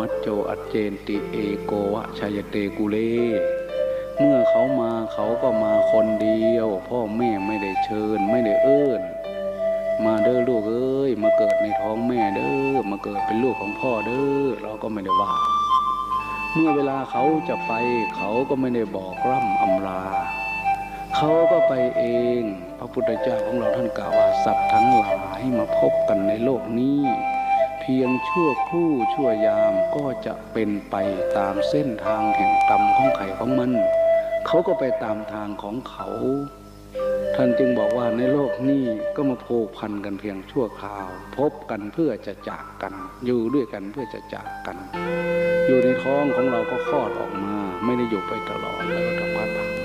มัจโจอัจเจนติเอโกวะชัยเตกุเล เมื่อเขามาเขาก็มาคนเดียว พ่อแม่ไม่ได้เชิญไม่ได้เอิ้นมาเด้อลูกเอ้ย มาเกิดในท้องแม่เด้อมาเกิดเป็นลูกของพ่อเด้อเราก็ไม่ได้ว่า เมื่อเวลาเขาจะไป เขาก็ไม่ได้บอกร่ำอำลาเขาก็ไปเอง พระพุทธเจ้าของเราท่านกล่าวว่าสัตว์ทั้งหลายมาพบกันในโลกนี้ พียงชั่วครู่ชั่วยามก็จะเป็นไปตามเส้นทางแห่งกรรมของไข่ของมัน เขาก็ไปตามทางของเขา ท่านจึงบอกว่าในโลกนี้ก็มาผูกพันกันเพียงชั่วคราว พบกันเพื่อจะจากกัน อยู่ด้วยกันเพื่อจะจากกัน อยู่ในท้องของเราก็คลอดออกมา ไม่ได้อยู่ไปตลอดแล้วก็ต้องพัดผ่า